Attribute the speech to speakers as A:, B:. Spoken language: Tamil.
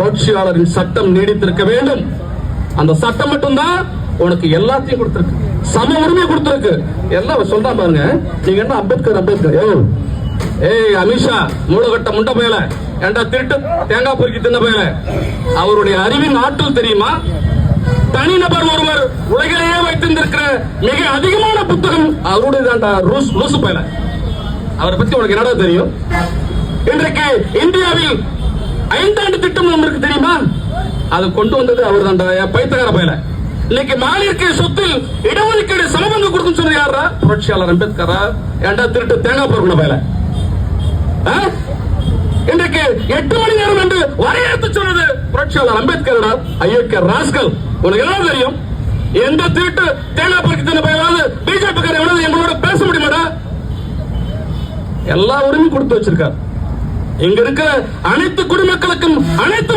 A: புரட்சியாளரின் சட்டம் நீடித்திருக்க வேண்டும். அந்த சட்டம் மட்டும்தான் உனக்கு எல்லாத்தையும் கொடுத்திருக்கு. சம உரிமை கொடுத்திருக்கு. எல்லாம் சொல்றா பாருங்க. நீங்க என்ன அம்பேத்கர் அம்பேத்கர்? ஏ ஏய் அமித்ஷா மூலகட்ட முண்டை பயல. ஏண்டா திருட்டு? தேங்காய் பொறுக்கி தின்ன பயல. அவருடைய அறிவின் ஆற்றல் தெரியுமா? தனிநபர் ஒருவர் உலகிலேயே வைத்திருந்திருக்கிற மிக அதிகமான புத்தகம் அவருடைய தான்டா ரூஸ் லூசு பயல. அவரை பத்தி உனக்கு என்னடா தெரியும்? இன்றைக்கு இந்தியாவில் அது கொண்டு வந்தது அவர் தான் பைத்தகார பயில. இன்னைக்கு மாநிலக்கு சொத்தில் இடஒதுக்கீடு சமபங்கு கொடுத்து சொன்னது யாரா புரட்சியாளர் அம்பேத்கரா. ஏண்டா திருட்டு தேங்காய் பொருள் பயில? இன்றைக்கு எட்டு மணி நேரம் என்று வரையறுத்து சொன்னது புரட்சியாளர் அம்பேத்கர் ஐயோக்கிய ராஸ்கல். உனக்கு என்ன தெரியும்? எந்த திருட்டு தேங்காய் பொறுக்கி தின பயலாவது பிஜேபி எவ்வளவு எங்களோட பேச முடியுமாடா? எல்லா உரிமையும் கொடுத்து வச்சிருக்கார். இங்க இருக்கிற அனைத்து குடிமக்களுக்கும் அனைத்து